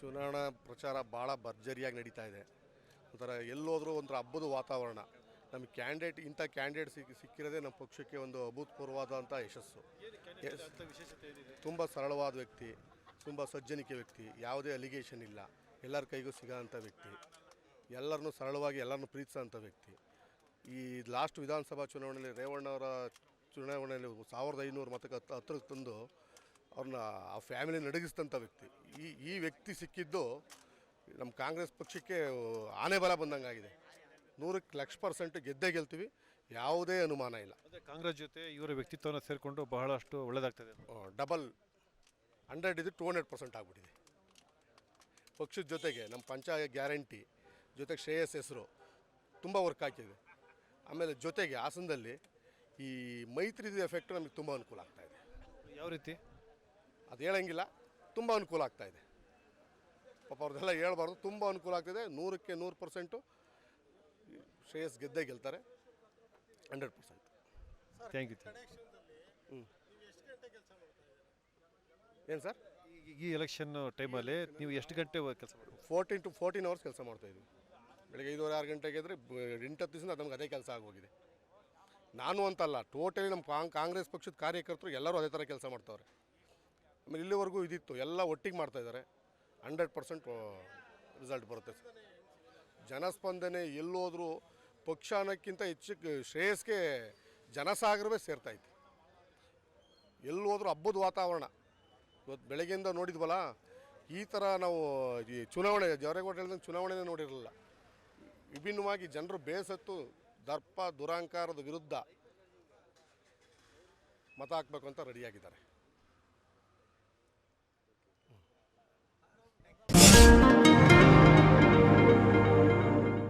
ಚುನಾವಣಾ ಪ್ರಚಾರ ಭಾಳ ಭರ್ಜರಿಯಾಗಿ ನಡೀತಾ ಇದೆ. ಒಂಥರ ಎಲ್ಲೋದ್ರೂ ಒಂಥರ ಹಬ್ಬದ ವಾತಾವರಣ. ನಮ್ಮ ಕ್ಯಾಂಡಿಡೇಟ್ ಇಂಥ ಕ್ಯಾಂಡಿಡೇಟ್ ಸಿಕ್ಕಿ ಸಿಕ್ಕಿರೋದೇ ನಮ್ಮ ಪಕ್ಷಕ್ಕೆ ಒಂದು ಅಭೂತಪೂರ್ವವಾದಂಥ ಯಶಸ್ಸು. ತುಂಬ ಸರಳವಾದ ವ್ಯಕ್ತಿ, ತುಂಬ ಸಜ್ಜನಿಕೆ ವ್ಯಕ್ತಿ, ಯಾವುದೇ ಅಲಿಗೇಷನ್ ಇಲ್ಲ. ಎಲ್ಲರ ಕೈಗೂ ಸಿಗೋಂಥ ವ್ಯಕ್ತಿ. ಎಲ್ಲರನ್ನೂ ಸರಳವಾಗಿ ಎಲ್ಲರನ್ನೂ ಪ್ರೀತಿಸೋಂಥ ವ್ಯಕ್ತಿ. ಈ ಲಾಸ್ಟ್ ವಿಧಾನಸಭಾ ಚುನಾವಣೆಯಲ್ಲಿ ರೇವಣ್ಣವರ ಚುನಾವಣೆಯಲ್ಲಿ ಸಾವಿರದ ಐನೂರು ಮತಕ್ಕೆ ಹತ್ತು ಹತ್ತಿರಕ್ಕೆ ತಂದು ಅವ್ರನ್ನ ಆ ಫ್ಯಾಮಿಲಿ ನಡಗಿಸಿದಂಥ ವ್ಯಕ್ತಿ. ಈ ಈ ವ್ಯಕ್ತಿ ಸಿಕ್ಕಿದ್ದು ನಮ್ಮ ಕಾಂಗ್ರೆಸ್ ಪಕ್ಷಕ್ಕೆ ಆನೆ ಬಲ ಬಂದಂಗಾಗಿದೆ. ನೂರಕ್ಕೆ ಲಕ್ಷ ಪರ್ಸೆಂಟ್ ಗೆದ್ದೇ ಗೆಲ್ತೀವಿ. ಯಾವುದೇ ಅನುಮಾನ ಇಲ್ಲ. ಅದೇ ಕಾಂಗ್ರೆಸ್ ಜೊತೆ ಇವರ ವ್ಯಕ್ತಿತ್ವನ ಸೇರಿಕೊಂಡು ಬಹಳಷ್ಟು ಒಳ್ಳೆಯದಾಗ್ತದೆ ಡಬಲ್ ಹಂಡ್ರೆಡ್ ಇದು ಟೂ ಹಂಡ್ರೆಡ್ ಪರ್ಸೆಂಟ್ ಆಗಿಬಿಟ್ಟಿದೆ. ಪಕ್ಷದ ಜೊತೆಗೆ ನಮ್ಮ ಪಂಚಾಯತ್ ಗ್ಯಾರಂಟಿ ಜೊತೆಗೆ ಶ್ರೇಯಸ್ ಹೆಸರು ತುಂಬ ವರ್ಕ್ ಆಗ್ತಿದೆ ಆಮೇಲೆ ಜೊತೆಗೆ ಹಾಸನದಲ್ಲಿ ಈ ಮೈತ್ರಿದು ಎಫೆಕ್ಟ್ ನಮಗೆ ತುಂಬ ಅನುಕೂಲ ಆಗ್ತಾಯಿದೆ ಇದೆ. ಯಾವ ರೀತಿ? ಅದು ಹೇಳಂಗಿಲ್ಲ. ತುಂಬ ಅನುಕೂಲ ಆಗ್ತಾ ಇದೆ. ಪಾಪ ಅವ್ರದ್ದೆಲ್ಲ ಹೇಳ್ಬಾರ್ದು. ತುಂಬ ಅನುಕೂಲ ಆಗ್ತಿದೆ. ನೂರಕ್ಕೆ ನೂರು ಪರ್ಸೆಂಟು ಶ್ರೇಯಸ್ ಗೆದ್ದೇ ಗೆಲ್ತಾರೆ. Hundred percent. ಥ್ಯಾಂಕ್ ಯು ಏನು ಸರ್? ಈ ಎಲೆಕ್ಷನ್ ಟೈಮಲ್ಲಿ ನೀವು ಎಷ್ಟು ಗಂಟೆ ಕೆಲಸ ಮಾಡ್ತೀವಿ ಫೋರ್ಟೀನ್ ಟು ಫೋರ್ಟೀನ್ ಅವರ್ಸ್ ಕೆಲಸ ಮಾಡ್ತಾಯಿದ್ವಿ ಬೆಳಗ್ಗೆ ಐದುವರೆ ಆರು ಗಂಟೆಗೆ ಇದ್ದರೆ ಎಂಟು ಹತ್ತು ದಿವಸ ನಮ್ಗೆ ಅದೇ ಕೆಲಸ ಆಗೋಗಿದೆ. ನಾನು ಅಂತಲ್ಲ ಟೋಟಲಿ ನಮ್ಮ ಕಾಂಗ್ ಕಾಂಗ್ರೆಸ್ ಪಕ್ಷದ ಕಾರ್ಯಕರ್ತರು ಎಲ್ಲರೂ ಅದೇ ಥರ ಕೆಲಸ ಮಾಡ್ತಾವ್ರೆ. ಆಮೇಲೆ ಇಲ್ಲಿವರೆಗೂ ಇದಿತ್ತು, ಎಲ್ಲ ಒಟ್ಟಿಗೆ ಮಾಡ್ತಾಯಿದ್ದಾರೆ ಹಂಡ್ರೆಡ್ ಪರ್ಸೆಂಟ್ ರಿಸಲ್ಟ್ ಬರುತ್ತೆ. ಜನಸ್ಪಂದನೆ ಎಲ್ಲೋದ್ರೂ ಪಕ್ಷ ಅನ್ನೋಕ್ಕಿಂತ ಹೆಚ್ಚು ಶ್ರೇಯಸ್ಗೆ ಜನಸಾಗರವೇ ಸೇರ್ತಾಯಿತ್ತು ಎಲ್ಲಿ ಹೋದ್ರೂ ಹಬ್ಬದ ವಾತಾವರಣ. ಇವತ್ತು ಬೆಳಗ್ಗೆಯಿಂದ ನೋಡಿದ್ವಲ್ಲ, ಈ ಥರ ನಾವು ಈ ಚುನಾವಣೆ ಜವರೇಗೌಡ ಹೇಳಿದ ಚುನಾವಣೆನೇ ನೋಡಿರಲಿಲ್ಲ. ವಿಭಿನ್ನವಾಗಿ ಜನರು ಬೇಸತ್ತು, ದರ್ಪ, ದುರಾಂಕಾರದ ವಿರುದ್ಧ ಮತ ಹಾಕಬೇಕು ಅಂತ ರೆಡಿಯಾಗಿದ್ದಾರೆ